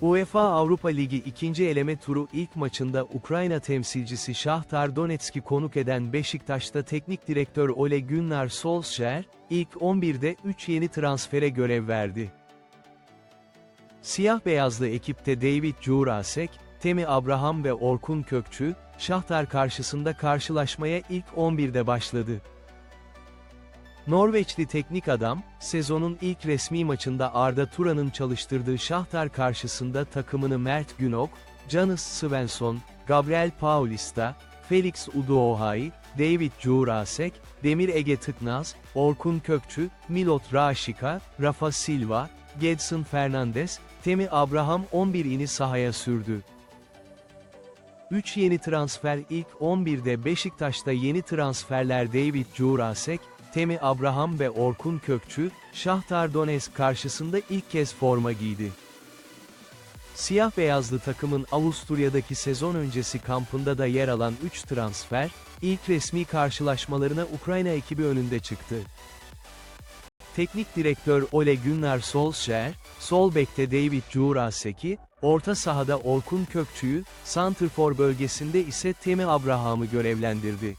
UEFA Avrupa Ligi ikinci eleme turu ilk maçında Ukrayna temsilcisi Şahtar Donetsk'i konuk eden Beşiktaş'ta teknik direktör Ole Gunnar Solskjaer, ilk 11'de 3 yeni transfere görev verdi. Siyah beyazlı ekipte David Jurasek, Temi Abraham ve Orkun Kökçü, Şahtar karşısında karşılaşmaya ilk 11'de başladı. Norveçli teknik adam, sezonun ilk resmi maçında Arda Turan'ın çalıştırdığı Şahtar karşısında takımını Mert Günok, Janis Svensson, Gabriel Paulista, Felix Udohai, David Jurasek, Demir Ege Tıknaz, Orkun Kökçü, Milot Raşika, Rafa Silva, Gedson Fernandes, Temi Abraham 11'ini sahaya sürdü. 3 yeni transfer ilk 11'de Beşiktaş'ta yeni transferler David Jurasek, Temi Abraham ve Orkun Kökçü, Şahtar Donetsk karşısında ilk kez forma giydi. Siyah beyazlı takımın Avusturya'daki sezon öncesi kampında da yer alan 3 transfer, ilk resmi karşılaşmalarına Ukrayna ekibi önünde çıktı. Teknik direktör Ole Gunnar Solskjaer, sol bekte David Jurasek'i, orta sahada Orkun Kökçü'yü, santrfor bölgesinde ise Temi Abraham'ı görevlendirdi.